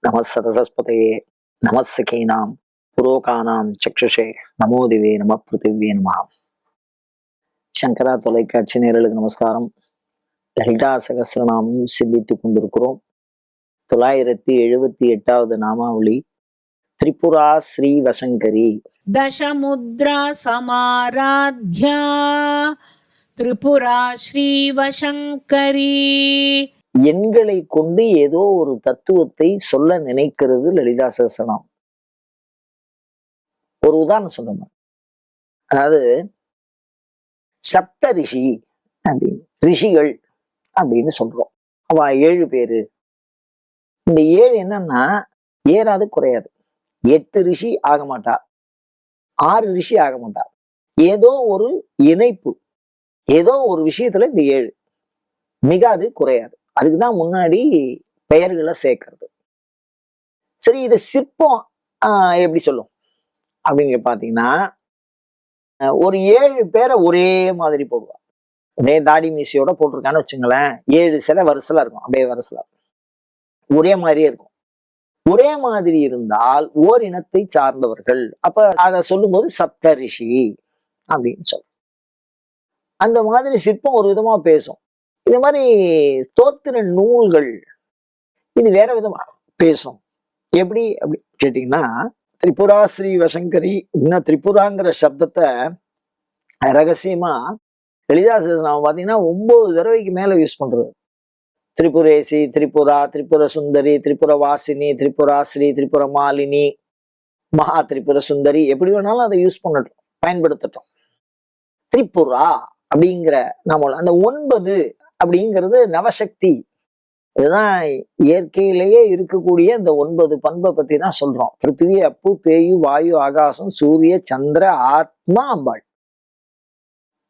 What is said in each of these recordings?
நம சதசஸ்பதையே நமஸ்கீனாம் புரோகானாம் சக்ஷுஷே நமோதிவே நம பிருத்திவே நம சங்கரா தொலைக்காட்சி நேரலுக்கு நமஸ்காரம். லலிதா சகசிரநாமம் சிந்தித்து கொண்டிருக்கிறோம். தொள்ளாயிரத்தி எழுபத்தி எட்டாவது நாமாவளி. திரிபுரா ஸ்ரீ வசங்கரி தசமுத்ரா சமாராத்யா. திரிபுரா ஸ்ரீவசங்கரி. எண்களை கொண்டு ஏதோ ஒரு தத்துவத்தை சொல்ல நினைக்கிறது லலிதா சகசனம். ஒரு உதாரணம் சொல்லுங்க. அதாவது சப்த ரிஷி அப்படின்னு ரிஷிகள் அப்படின்னு சொல்றோம். அவ ஏழு பேரு. இந்த ஏழு என்னன்னா ஏறாது குறையாது. எட்டு ரிஷி ஆக மாட்டா. ஆறு ரிஷி ஆக மாட்டா. ஏதோ ஒரு இணைப்பு. ஏதோ ஒரு விஷயத்துல இந்த ஏழு. மிகாது குறையாது. அதுக்குதான் முன்னாடி பெயர்களை சேர்க்கறது. சரி இது சிற்பம் ஆஹ் எப்படி சொல்லும்? அப்படின்னு பார்த்தீங்கன்னா ஒரு ஏழு பேரை ஒரே மாதிரி போடுவா. ஒரே தாடி மீசியோட போட்டிருக்கான்னு வச்சுங்களேன் ஏழு சிலை வரிசலா இருக்கும் அப்படியே வரிசலா ஒரே மாதிரியே இருக்கும். ஒரே மாதிரி இருந்தால் ஓர் இனத்தை சார்ந்தவர்கள். அப்ப அதை சொல்லும்போது சப்த ரிஷி அப்படின்னு சொல்லும். அந்த மாதிரி சிற்பம் ஒரு விதமா பேசும். இந்த மாதிரி ஸ்தோத்திர நூல்கள் இது வேற விதமா பேசும். எப்படி அப்படி கேட்டீங்கன்னா திரிபுரா ஸ்ரீ வசங்கரி இன்னும் திரிபுராங்கிற சப்தத்தை ரகசியமா லலிதா சகஸ்ரநாமம் பார்த்தீங்கன்னா ஒன்பது தடவைக்கு மேல யூஸ் பண்றது. திரிபுரேசி திரிபுரா திரிபுர சுந்தரி திரிபுர வாசினி திரிபுரா ஸ்ரீ திரிபுர மாலினி மகா திரிபுர சுந்தரி எப்படி வேணாலும் அதை யூஸ் பண்ணட்டும் பயன்படுத்தட்டும். திரிபுரா அப்படிங்கிற நம்ம அந்த ஒன்பது அப்படிங்கிறது நவசக்தி. இதுதான் இயற்கையிலேயே இருக்கக்கூடிய இந்த ஒன்பது பண்பை பத்தி தான் சொல்றோம். பிருத்திவி அப்பு தேயு வாயு ஆகாசம் சூரிய சந்திர ஆத்மா அம்பாள்.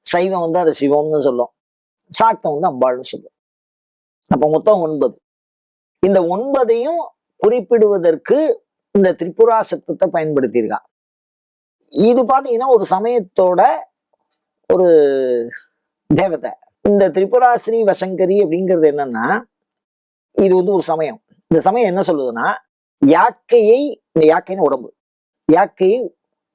சைவம் வந்து அதை சிவம்னு சொல்லும். சாக்தம் வந்து அம்பாள்னு சொல்லும். அப்ப மொத்தம் ஒன்பது. இந்த ஒன்பதையும் குறிப்பிடுவதற்கு இந்த திரிபுரா சத்தத்தை பயன்படுத்தியிருக்கான். இது பாத்தீங்கன்னா ஒரு சமயத்தோட ஒரு தேவதை. இந்த திரிபுரா ஸ்ரீ வசங்கரி அப்படிங்கிறது என்னன்னா இது வந்து ஒரு சமயம். இந்த சமயம் என்ன சொல்லுதுன்னா யாக்கையை இந்த யாக்கைன்னு உடம்பு. யாக்கையை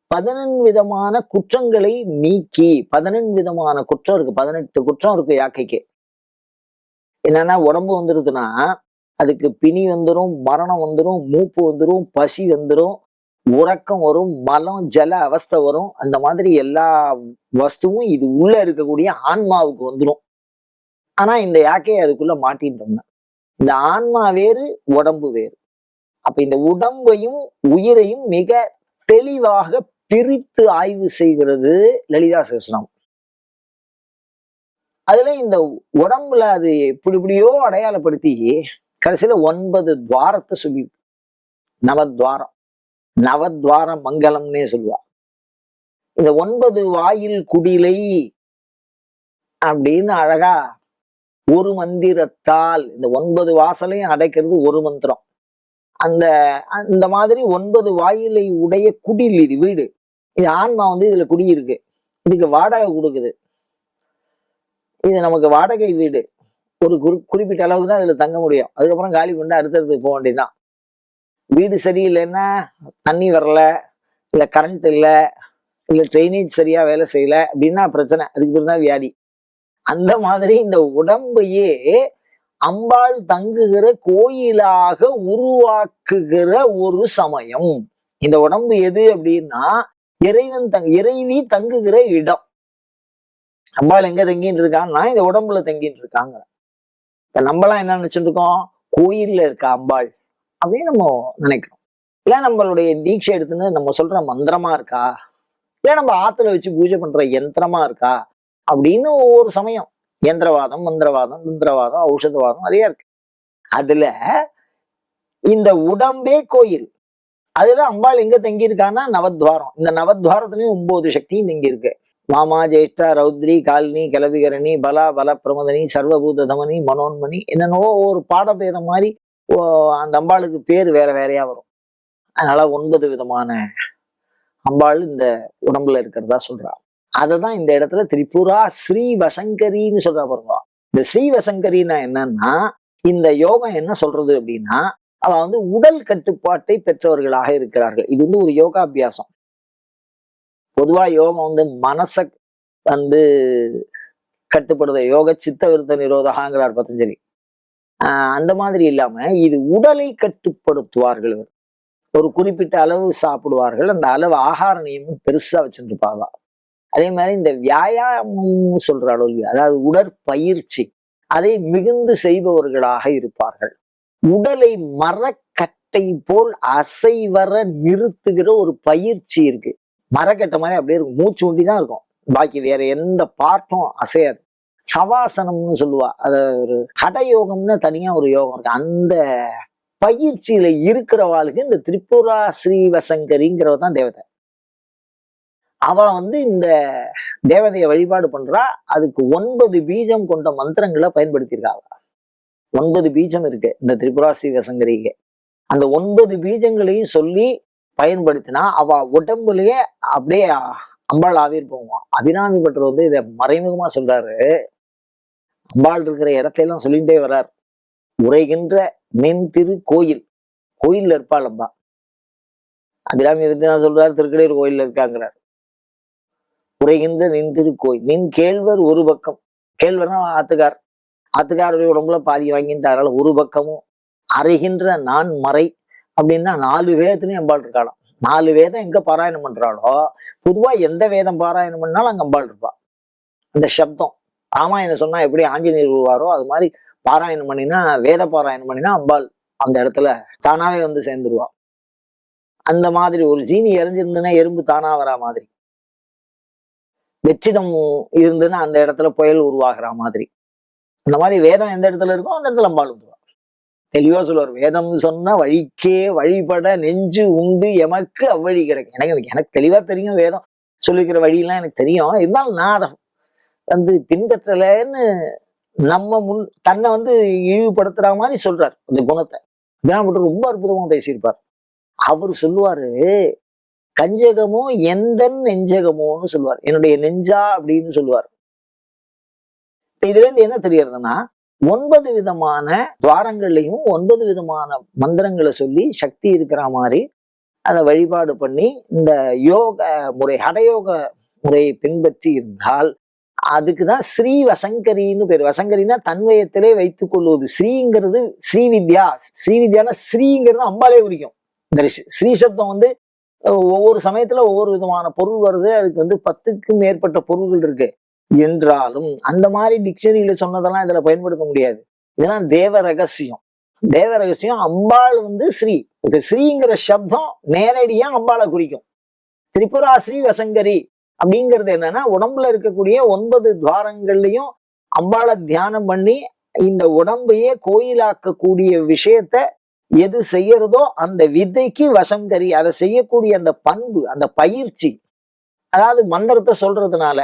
பதினெண் விதமான குற்றங்களை நீக்கி பதினெண் விதமான குற்றம் இருக்கு. பதினெட்டு குற்றம் இருக்கு யாக்கைக்கு. என்னன்னா உடம்பு வந்துடுதுன்னா அதுக்கு பிணி வந்துடும் மரணம் வந்துடும் மூப்பு வந்துடும் பசி வந்துடும் உறக்கம் வரும் மலம் ஜல அவஸ்தை வரும். அந்த மாதிரி எல்லா வஸ்துவும் இது உள்ள இருக்கக்கூடிய ஆன்மாவுக்கு வந்துடும் ஆனா இந்த யாக்கையை அதுக்குள்ள மாட்டின்றோம்னா இந்த ஆன்மா வேறு உடம்பு வேறு. அப்ப இந்த உடம்பையும் உயிரையும் மிக தெளிவாக பிரித்து ஆய்வு செய்கிறது லலிதா சேஷனம் அதுல இந்த உடம்புல அது இப்படி இப்படியோ அடையாளப்படுத்தி கடைசியில ஒன்பது துவாரத்தை சொல்லி நவத்வாரம் நவத்வார மங்கலம்னே சொல்லுவா. இந்த ஒன்பது வாயில் குடிலை அப்படின்னு அழகா ஒரு மந்திரத்தால் இந்த ஒன்பது வாசலையும் அடைக்கிறது ஒரு மந்திரம். அந்த அந்த மாதிரி ஒன்பது வாயிலை உடைய குடில் இது வீடு. இது ஆன்மா வந்து இதுல குடியிருக்கு. இதுக்கு வாடகை கொடுக்குது. இது நமக்கு வாடகை வீடு. ஒரு குறி குறிப்பிட்ட அளவுக்கு தான் இதுல தங்க முடியும். அதுக்கப்புறம் காலி பண்ணி அடுத்தடுத்து போக வேண்டியதுதான். வீடு சரியில்லைன்னா தண்ணி வரல இல்லை கரண்ட் இல்லை இல்லை ட்ரைனேஜ் சரியா வேலை செய்யல அப்படின்னா பிரச்சனை. அதுக்கு பிறகு தான் வியாதி. அந்த மாதிரி இந்த உடம்பையே அம்பாள் தங்குகிற கோயிலாக உருவாக்குகிற ஒரு சமயம். இந்த உடம்பு எது அப்படின்னா இறைவன் தங் இறைவி தங்குகிற இடம். அம்பாள் எங்க தங்கின்னு இருக்கான்னா இந்த உடம்புல தங்கின்னு இருக்காங்க. இப்ப நம்மலாம் என்ன நினைச்சிட்டு இருக்கோம்? கோயில்ல இருக்க அம்பாள். அப்படின்னு நம்ம நினைக்கிறோம். இல்லை நம்மளுடைய தீட்சை எடுத்துன்னு நம்ம சொல்ற மந்திரமா இருக்கா? இல்லை நம்ம ஆத்துல வச்சு பூஜை பண்ற யந்திரமா இருக்கா? அப்படின்னு ஒவ்வொரு சமயம். யந்திரவாதம் மந்திரவாதம் தந்திரவாதம் ஔஷதவாதம் நிறைய இருக்கு. அதுல இந்த உடம்பே கோயில். அதுல அம்பாள் எங்க தங்கி இருக்கான்னா நவத்வாரம். இந்த நவத்வாரத்துலயும் ஒன்பது சக்தியும் தங்கி இருக்கு மாமா ஜேஷ்டா ரௌத்ரி காலினி கலவிகரணி பலா பல பிரமதனி சர்வபூத தமனி மனோன்மணி என்னென்னவோ ஒரு பாடபேதம் மாதிரி அந்த அம்பாளுக்கு பேர் வேற வேறையா வரும். அதனால ஒன்பது விதமான அம்பாள் இந்த உடம்புல இருக்கிறதா சொல்றா. அதை தான் இந்த இடத்துல திரிபுரா ஸ்ரீ வசங்கரின்னு சொல்றா பாருங்க. இந்த ஸ்ரீ வசங்கரின்னா என்னன்னா இந்த யோகம் என்ன சொல்றது அப்படின்னா அவ வந்து உடல் கட்டுப்பாட்டை பெற்றவர்களாக இருக்கிறார்கள். இது வந்து ஒரு யோகாபியாசம். பொதுவா யோகம் வந்து மனசை வந்து கட்டுப்படுத யோக சித்த விருத்த நிரோதகாங்கிறார் பதஞ்சலி. அந்த மாதிரி இல்லாம இது உடலை கட்டுப்படுத்துவார்கள் ஒரு குறிப்பிட்ட அளவு சாப்பிடுவார்கள். அந்த அளவு ஆகார நியமம் பெருசா வச்சுருப்பாங்க அதே மாதிரி இந்த வியாயாமம் சொல்ற அளவு அதாவது உடற்பயிற்சி அதை மிகுந்து செய்பவர்களாக இருப்பார்கள். உடலை மரக்கட்டை போல் அசைவர நிறுத்துகிற ஒரு பயிற்சி இருக்கு. மரக்கட்டை மாதிரி அப்படியே இருக்கும். மூச்சு ஒண்டி தான் இருக்கும். பாக்கி வேற எந்த பாட்டும் அசையாது. சவாசனம்னு சொல்லுவா. அது ஒரு ஹடயோகம்னு தனியா ஒரு யோகம் இருக்கு. அந்த பயிற்சியில இருக்கிறவாளுக்கு இந்த திரிபுரா ஸ்ரீவசங்கரிங்கிறவ தான் தேவதை. அவ வந்து இந்த தேவதையை வழிபாடு பண்றா. அதுக்கு ஒன்பது பீஜம் கொண்ட மந்திரங்களை பயன்படுத்தியிருக்கா ஒன்பது பீஜம் இருக்கு இந்த திரிபுரா ஸ்ரீவசங்கரிக்கு. அந்த ஒன்பது பீஜங்களையும் சொல்லி பயன்படுத்தினா அவ உடம்புலயே அப்படியே அம்பாள் ஆவிர் போவான் அபிராமி பட்டர் வந்து இதை மறைமுகமா சொல்றாரு. அம்பாள் இருக்கிற இடத்தையெல்லாம் சொல்லிட்டே வர்றார் உரைகின்ற நின் திரு கோயில். கோயில்ல இருப்பாள் அம்பா. அபிராமி வந்து நான் சொல்றாரு திருக்கடையூர் கோயில்ல இருக்காங்கிறார். உரைகின்ற நின் திரு கோயில். நின் கேழ்வர் ஒரு பக்கம். கேழ்வர்னா ஆத்துக்கார். ஆத்துக்காருடைய உடம்புல பாதி வாங்கிட்டாரால ஒரு பக்கமும். அறைகின்ற நான் மறை அப்படின்னா நாலு வேதத்துலையும் அம்பாள் இருக்காளாம். நாலு வேதம் எங்க பாராயணம் பண்றாளோ பொதுவா எந்த வேதம் பாராயணம் பண்ணாலும் அங்க அம்பாள் இருப்பா. அந்த சப்தம். ராமாயணம் சொன்னா எப்படி ஆஞ்சநேயர் உருவாரோ அது மாதிரி பாராயணம் பண்ணினா வேத பாராயணம் பண்ணினா அம்பாள் அந்த இடத்துல தானாவே வந்து சேர்ந்துருவா. அந்த மாதிரி ஒரு ஜீனி இறஞ்சிருந்துன்னா எறும்பு தானா வரா மாதிரி. வெற்றிடம் இருந்துன்னா அந்த இடத்துல புயல் உருவாகிற மாதிரி. அந்த மாதிரி வேதம் எந்த இடத்துல இருக்கோ அந்த இடத்துல அம்பாள் உருவா தெளிவா சொல்லுவார் வேதம் சொன்னா வழிக்கே வழிபட நெஞ்சு உண்டு எமக்கு அவ்வழி கிடைக்கும். எனக்கு எனக்கு- எனக்கு தெளிவா தெரியும் வேதம். சொல்லிக்கிற வழியெல்லாம் எனக்கு தெரியும். இருந்தாலும் நான் அதை வந்து பின்பற்றலைன்னு நம்ம முன் தன்னை வந்து இழிவுபடுத்துற மாதிரி சொல்றார் அந்த குணத்தை. வினாபட்டு ரொம்ப அற்புதமா பேசியிருப்பார். அவர் சொல்லுவாரு கஞ்சகமோ எந்த நெஞ்சகமோன்னு சொல்லுவார். என்னுடைய நெஞ்சா அப்படின்னு சொல்லுவார். இதுல இருந்து என்ன தெரியறதுன்னா ஒன்பது விதமான துவாரங்கள்லையும் ஒன்பது விதமான மந்திரங்களை சொல்லி சக்தி இருக்கிற மாதிரி அதை வழிபாடு பண்ணி இந்த யோக முறை ஹடயோக முறையை பின்பற்றி இருந்தால் அதுக்குதான் ஸ்ரீ வசங்கரின்னு பேர். வசங்கரினா தன்வயத்திலே வைத்துக் கொள்வது. ஸ்ரீங்கிறது ஸ்ரீவித்யா. ஸ்ரீவித்யானா ஸ்ரீங்கிறது அம்பாலே குறிக்கும். இந்த ஸ்ரீ சப்தம் வந்து ஒவ்வொரு சமயத்துல ஒவ்வொரு விதமான பொருள் வருது. அதுக்கு வந்து பத்துக்கும் மேற்பட்ட பொருள்கள் இருக்கு. என்றாலும் அந்த மாதிரி டிக்ஷனரியில சொன்னதெல்லாம் இதுல பயன்படுத்த முடியாது. இதெல்லாம் தேவ ரகசியம். தேவ ரகசியம் அம்பாள் வந்து ஸ்ரீ. இப்ப ஸ்ரீங்கிற சப்தம் நேரடியா அம்பாளை குறிக்கும். திரிபுரா ஸ்ரீ வசங்கரி. அப்படிங்கிறது என்னன்னா உடம்புல இருக்கக்கூடிய ஒன்பது துவாரங்கள்லயும் அம்பாளை தியானம் பண்ணி இந்த உடம்பையே கோயிலாக்கக்கூடிய விஷயத்த எது செய்யறதோ அந்த விதைக்கு வசம் கறி அதை செய்யக்கூடிய அந்த பண்பு அந்த பயிற்சி அதாவது மந்திரத்தை சொல்றதுனால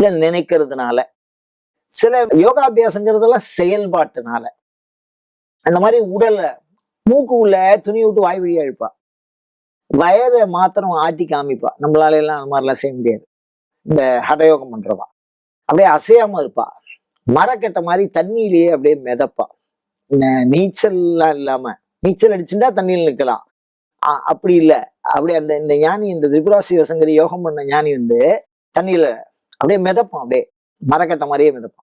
இல்ல நினைக்கிறதுனால சில யோகாபியாசங்கிறதெல்லாம் செயல்பாட்டுனால அந்த மாதிரி உடலை மூக்கு உள்ள துணி விட்டு வாய் வழியா இழுப்பா. வயதை மாத்திரம் ஆட்டி காமிப்பா. நம்மளால எல்லாம் அந்த மாதிரிலாம் செய்ய முடியாது. இந்த ஹடயோகம் பண்றவா. அப்படியே அசையாம இருப்பா. மரக்கட்டை மாதிரி தண்ணியிலேயே அப்படியே மிதப்பா. நீச்சல்லாம் இல்லாம நீச்சல் அடிச்சுட்டா தண்ணியில் நிற்கலாம். அப்படி இல்லை. அப்படியே அந்த இந்த ஞானி இந்த திரிபுராசி வசங்கரி யோகம் பண்ண ஞானி வந்து தண்ணியில அப்படியே மிதப்பான். அப்படியே மரக்கட்டை மாதிரியே மிதப்பான்.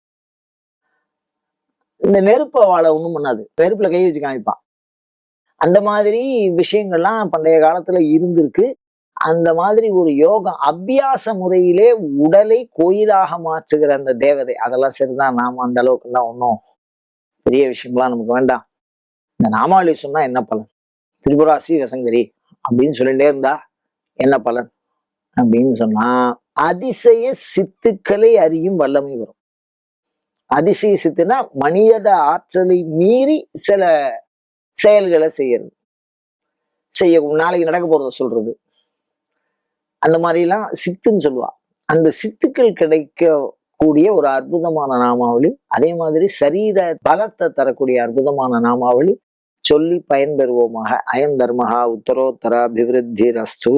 இந்த நெருப்பை வாழை ஒன்றும் பண்ணாது. நெருப்புல கை வச்சு காமிப்பான். அந்த மாதிரி விஷயங்கள்லாம் பண்டைய காலத்துல இருந்திருக்கு. அந்த மாதிரி ஒரு யோகம் அபியாச முறையிலே உடலை கோயிலாக மாற்றுகிற அந்த தேவதை. அதெல்லாம் சரிதான். நாம அந்த அளவுக்குலாம் ஒன்றும் பெரிய விஷயம்லாம் நமக்கு வேண்டாம். இந்த நாமாவளி சொன்னா என்ன பலன்? திரிபுராசி வசங்கரி அப்படின்னு சொல்லிட்டே இருந்தா என்ன பலன்? அப்படின்னு சொன்னா அதிசய சித்துக்களை அறியும் வல்லமை வரும். அதிசய சித்துனா மனித ஆற்றலை மீறி சில செயல்களை செய்யறது. செய்ய நாளைக்கு நடக்க போறத சொல்றது. அந்த மாதிரிலாம் சித்துன்னு சொல்லுவா. அந்த சித்துக்கள் கிடைக்க கூடிய ஒரு அற்புதமான நாமாவளி அதே மாதிரி சரீர பலத்தை தரக்கூடிய அற்புதமான நாமாவளி சொல்லி பயன்பெறுவோமாக. அயம் தர்மஹா உத்தரோத்தர அபிவிருத்தி ரஸ்து